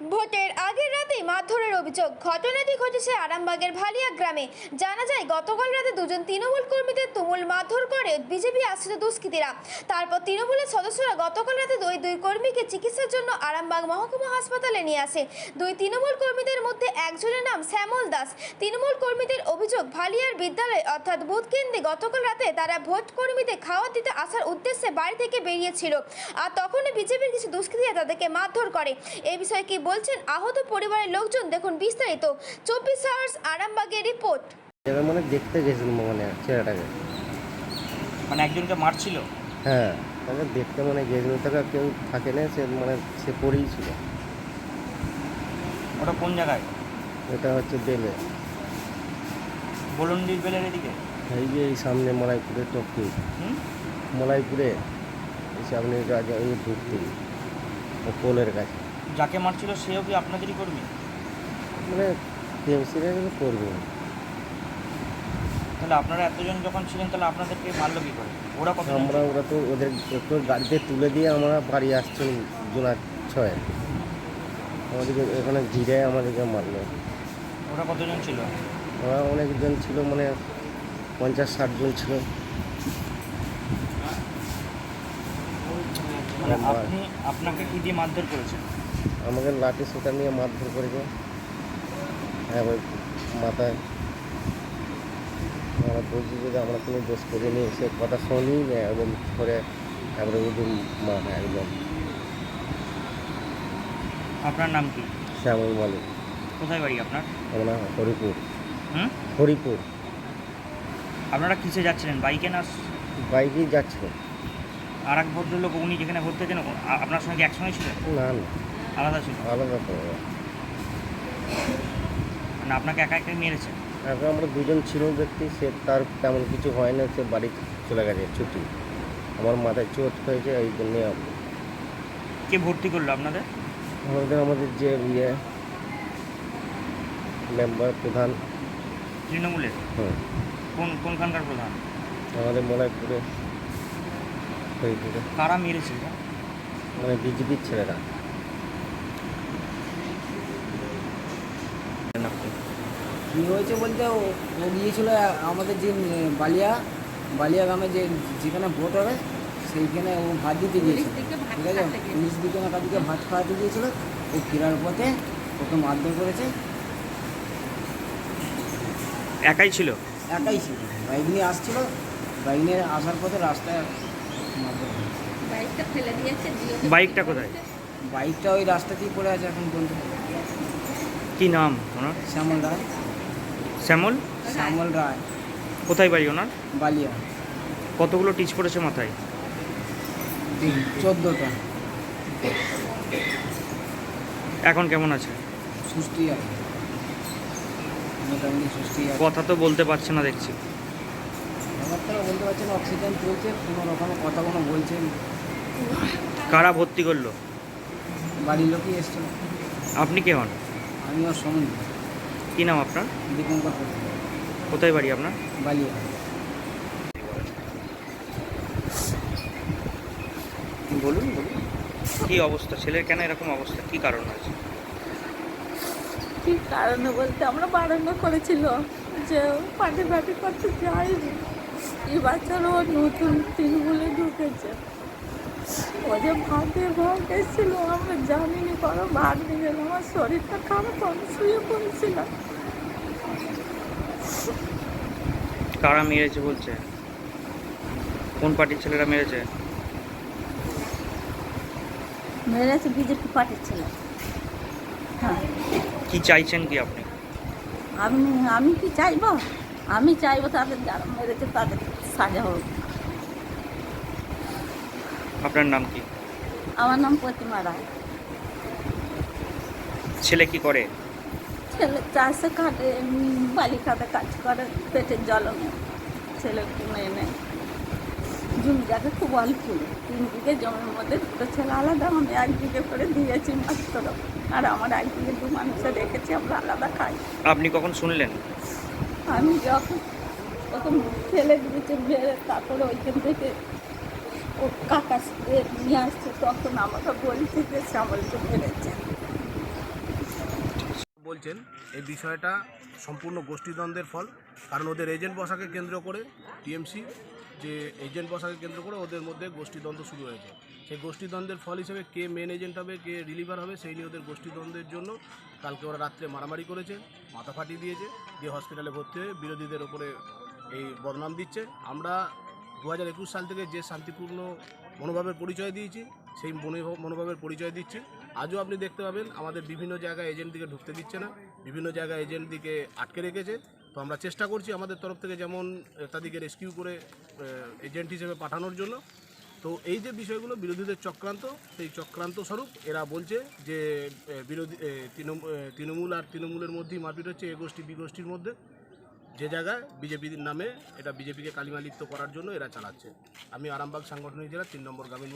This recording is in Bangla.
ভোটের আগের রাতেই মারধরের অভিযোগ। ঘটনাটি ঘটেছে আরামবাগের ভালিয়া গ্রামে। জানা যায়, গতকাল রাতে দুজন তৃণমূল কর্মীদের তুমুল মারধর করে বিজেপি আশ্রিত দুষ্কৃতীরা। তারপর তৃণমূলের সদস্যরা গতকাল রাতে দুই দুই কর্মীকে চিকিৎসার জন্য আরামবাগ মহকুমা হাসপাতালে নিয়ে আসে। দুই তৃণমূল কর্মীদের মধ্যে একজনের নাম শ্যামল দাস। তৃণমূল কর্মীদের অভিযোগ, ভালিয়ার বিদ্যালয় অর্থাৎ বুথ কেন্দ্রে গতকাল রাতে তারা ভোট কর্মীদের খাওয়া দিতে আসার উদ্দেশ্যে বাড়ি থেকে বেরিয়েছিল। আর তখনই বিজেপির কিছু দুষ্কৃতীরা তাদেরকে মারধর করে। এই বিষয়ে কি বলছেন আহত পরিবারের লোকজন দেখুন বিস্তারিত চব্বিশ আওয়ার্স আরামবাগের রিপোর্ট মানে দেখতে গেছিলাম মানে ছেলেটাকে। মানে একজনকে মারছিল? হ্যাঁ তাকে দেখতে মানে গেছিল তাকে কেউ থাকে না সে মানে সে পড়েই ছিল। ওটা কোন জায়গায়? এটা হচ্ছে বেলে। বলন্ডির বেলের এদিকে। এই যে এই সামনে মলাইপুরে টপকি হুম? মলাইপুরে? এই সামনে রাজা এই ঢুকতে ও পোলের কাছে। যাকে মারছিল সেও কি আপনাদেরই কর্মী? মানে টিএমসিরা করবে তাহলে আপনারা এতজন যখন ছিলেন তাহলে আপনাদেরকে মারলো কি করে? ওরা কত আমরা ওরা তো ওদের একটু গাড়িতে তুলে দিয়ে আমরা বাড়ি আসছি জোনা ছয়। আমাদেরকে এখানে ঘিরে আমাদেরকে মারলো। ওরা কতজন ছিল? ওরা অনেকজন ছিল মানে পঞ্চাশ ষাট জন ছিল। মানে আপনি আপনাকে কি দিয়ে মারধর করেছেন? আমাকে লাঠি সোটা নিয়ে মারধর করেছে। এবার মাথায়। আমরা বলছি যে আমরা কোনো দোষ করিনি সে কথা শুনি না এবং করে এবারে উদুম মাথা একদম। আপনার নাম কি? শ্যামল মালিক। কোথায় বাড়ি আপনার? আমরা হরিপুর। হুম? হরিপুর। আপনারা কিসে যাচ্ছিলেন বাইকে না বাইকেই যাচ্ছিল আর এক ভদ্রলোক উনি যেখানে ভর্তি হয়েছেন আপনার সঙ্গে একসঙ্গে ছিলেন? না না। আলাদা ছিল। আলাদা তো। মানে আপনাকে একা একাই মেরেছে? এখন আমরা দুজন ছিল ব্যক্তি সে তার তেমন কিছু হয় না সে বাড়ি চলে গেছে ছুটি। আমার মাথায় চোট হয়েছে এই জন্যে কে ভর্তি করল আপনাদের? আমাদের আমাদের যে ইয়ে মেম্বার প্রধান। তৃণমূলের? হুম। কোন কোনখানকার প্রধান? আমাদের মলাইপুরে হরিপুরে। কারা মেরেছে এটা? মানে বিজেপির ছেলেরা। কী হয়েছে বলতে? ও ও গিয়েছিল আমাদের যে বালিয়া বালিয়া গ্রামে যে যেখানে ভোট হবে সেইখানে ও ভাত দিতে গিয়েছিল। ঠিক আছে? পুলিশ দিকে না তাদেরকে ভাত খাওয়াতে গিয়েছিল। ও ফেরার পথে ওকে মারধর করেছে। একাই ছিল? একাই ছিল। বাইক নিয়ে আসছিল। বাইক নিয়ে আসার পথে রাস্তায় মারধর করেছে। বাইকটা কোথায়? বাইকটা ওই রাস্তাতেই পড়ে আছে এখন পর্যন্ত কি নাম ওনার? শ্যামল রায় শ্যামল? শ্যামল রায়। কোথায় বাড়ি ওনার? বালিয়া। কতগুলো টিচ পড়েছে মাথায়? চোদ্দোটা। এখন কেমন আছে? সুস্থি আছে। মোটামুটি সুস্থি আছে। কথা তো বলতে পারছে না দেখছি। বলতে পারছেন অক্সিজেন চলছে কোনো রকমের কথা কোনো বলছে কারা ভর্তি করল? বাড়ির লোকই এসছিল আপনি কে হন? আমি ওর সঙ্গে কি নাম আপনার? দীপঙ্কর কোথায় বাড়ি আপনার? বালিয়া। বলুন বলুন। কি অবস্থা? ছেলের কেন এরকম অবস্থা? কি কারণ আছে কি কারণে বলতে আমরা বারণ করেছিল যে পার্টি পার্টি করতে যায়নি। এই বাচ্চারও নতুন তৃণমূলে ঢুকেছে। ও যে ভাতে ভাগ এসেছিল আমরা জানিনি কোনো ভাগ নিয়ে গেল আমার শরীরটা খারাপ আমি শুয়ে পড়েছিলাম। কারা মেরেছে বলছে? কোন পার্টির ছেলেরা মেরেছে? মেরেছে বিজেপি পার্টির ছিল। হ্যাঁ। কি চাইছেন কি আপনি? আমি আমি কি চাইব? আমি চাইব তাদের যারা মেরেছে তাদের সাজা হোক। আপনার নাম কি? আমার নাম প্রতিমা রায়। ছেলে কি করে? ছেলে চাষে কাটে বালি খাতে কাজ করে পেটের জলনে ছেলে মেয়ে নেই জমি জায়গা খুব অল্প। তিন বিঘে জমির মধ্যে দুটো ছেলে আলাদা। আমি এক বিঘে করে দিয়েছি মাত্র। আর আমার এক বিঘে দু মানুষে রেখেছি আমরা আলাদা খাই। আপনি কখন শুনলেন? আমি যখন তখন ফেলে দিয়েছে মেরে তারপরে ওইখান থেকে ও কাকা নিয়ে আসছে তখন আমাকে বলছে যে শ্যামলকে মেরেছে। বলছেন, এই বিষয়টা সম্পূর্ণ গোষ্ঠীদ্বন্দ্বের ফল, কারণ ওদের এজেন্ট বসাকে কেন্দ্র করে, টিএমসি, যে এজেন্ট বসাকে কেন্দ্র করে ওদের মধ্যে গোষ্ঠীদ্বন্দ্ব শুরু হয়েছে। সেই গোষ্ঠীদ্বন্দ্বের ফল হিসেবে কে মেন এজেন্ট হবে, কে রিলিভার হবে, সেই নিয়ে ওদের গোষ্ঠীদ্বন্দ্বের জন্য কালকে ওরা রাত্রে মারামারি করেছে, মাথা ফাটিয়ে দিয়েছে, দিয়ে হসপিটালে ভর্তি হয়ে বিরোধীদের ওপরে এই বদনাম দিচ্ছে। আমরা দু হাজার একুশ সাল থেকে যে শান্তিপূর্ণ মনোভাবের পরিচয় দিয়েছি, সেই মনোভাব- মনোভাবের পরিচয় দিচ্ছি। আজও আপনি দেখতে পাবেন, আমাদের বিভিন্ন জায়গায় এজেন্টদিকে ঢুকতে দিচ্ছে না, বিভিন্ন জায়গায় এজেন্টদিকে আটকে রেখেছে। তো আমরা চেষ্টা করছি আমাদের তরফ থেকে যেমন তাদেরকে রেস্কিউ করে এজেন্ট হিসেবে পাঠানোর জন্য। তো এই যে বিষয়গুলো বিরোধীদের চক্রান্ত, সেই চক্রান্ত স্বরূপ এরা বলছে যে বিরোধী তৃণমূল আর তৃণমূলের মধ্যেই মারপিট হচ্ছে এ গোষ্ঠী বি গোষ্ঠীর মধ্যে। যে জায়গায় বিজেপির নামে এটা বিজেপিকে কালিমালিপ্ত করার জন্য এরা চালাচ্ছে। আমি আরামবাগ সাংগঠনিক জেলা তিন নম্বর গ্রামীণ